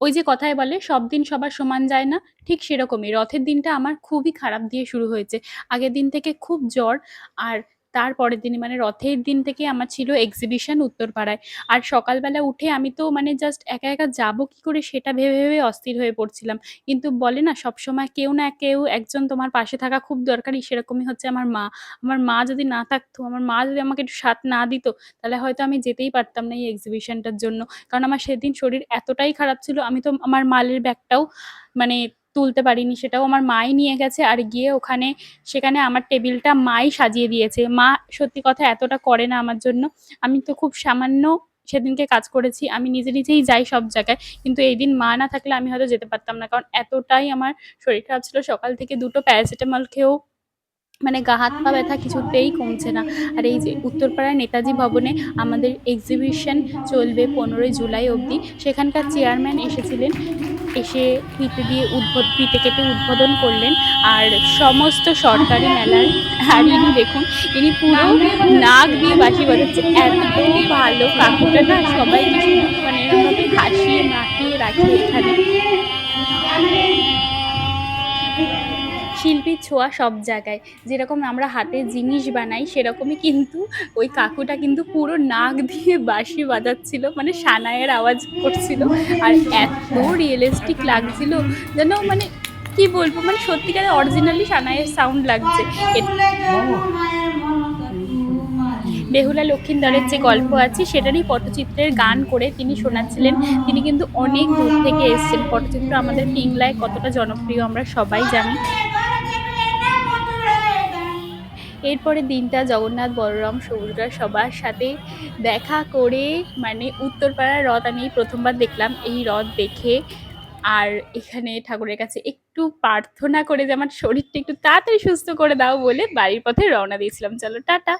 ওই যে কথায় বলে সব দিন সবার সমান যায় না, ঠিক সেরকমই রথের দিনটা আমার খুবই খারাপ দিয়ে শুরু হয়েছে। আগের দিন থেকে খুব জ্বর আর তার পরের দিনই মানে রথের দিন থেকে আমার ছিল এক্সিবিশন উত্তরপাড়ায়। আর সকালবেলা উঠে আমি তো মানে জাস্ট একা, একা যাব কি করে সেটা ভেবে, ভেবে অস্থির হয়ে পড়ছিলাম। কিন্তু বলে না সবসময় কেউ না কেউ একজন তোমার পাশে থাকা খুব দরকারি, সেরকমই হচ্ছে আমার মা। আমার মা যদি না থাকতো, আমার মা যদি আমাকে একটু সাথ না দিত, তাহলে হয়তো আমি যেতেই পারতাম না এই এক্সিবিশনটার জন্য। কারণ আমার সেদিন শরীর এতটাই খারাপ ছিল, আমি তো আমার মালের ব্যাগটাও মানে তুলতে পারিনি। সেটাও আমার মাই নিয়ে গেছে আর গিয়ে ওখানে সেখানে আমার টেবিলটা মাই সাজিয়ে দিয়েছে। মা সত্যি কথা এতটা করে না আমার জন্য। আমি তো খুব সামান্য সেদিনকে কাজ করেছি। আমি নিজে, নিজেই যাই সব জায়গায়। কিন্তু এই দিন মা না থাকলে আমি হয়তো যেতে পারতাম না। কারণ এতটাই আমার শরীর খারাপ ছিল সকাল থেকে দুটো প্যারাসিটামল খেয়েও মানে গা হাত পা ব্যথা কিছুতেই কমছে না। আর এই যে উত্তরপাড়ার নেতাজি ভবনে আমাদের এক্সিবিশন চলবে ১৫ই জুলাই অবধি। সেখানকার চেয়ারম্যান এসেছিলেন। এসে ফিতে দিয়ে উদ্বোধ ফিতে কেটে উদ্বোধন করলেন। আর সমস্ত সরকারি মেলার, আর ইনি দেখুন, ইনি পুরো নাক দিয়ে বাসি বাজাচ্ছে। এত ভালো কাকুটা না সবাই কিছু মানে এরকমভাবে হাসিয়ে, মাখিয়ে রাখে এখানে। শিল্পীর ছোঁয়া সব জায়গায়। যেরকম আমরা হাতে জিনিস বানাই, সেরকমই কিন্তু ওই কাকুটা কিন্তু পুরো নাক দিয়ে বাঁশি বাজাচ্ছিল। মানে সানাইয়ের আওয়াজ করছিল। আর এত রিয়েলিস্টিক লাগছিল যেন মানে কি বলব মানে সত্যিকারের অরিজিনালি সানাইয়ের সাউন্ড লাগছে। বেহুলা লক্ষীন্দরের যে গল্প আছে, সেটারই পটচিত্রের গান করে তিনি শোনাচ্ছিলেন। তিনি কিন্তু অনেক দূর থেকে এসছেন। পটচিত্র আমাদের পিংলায় কতটা জনপ্রিয় আমরা সবাই জানি। এরপরের দিনটা জগন্নাথ, বলরাম, সবুজরা সবার সাথে দেখা করে মানে উত্তরপাড়ার রথ আমি প্রথমবার দেখলাম। এই রথ দেখে আর এখানে ঠাকুরের কাছে একটু প্রার্থনা করে যে আমার শরীরটা একটু তাড়াতাড়ি সুস্থ করে দাও বলে বাড়ির পথে রওনা দিয়েছিলাম। চলো টাটা।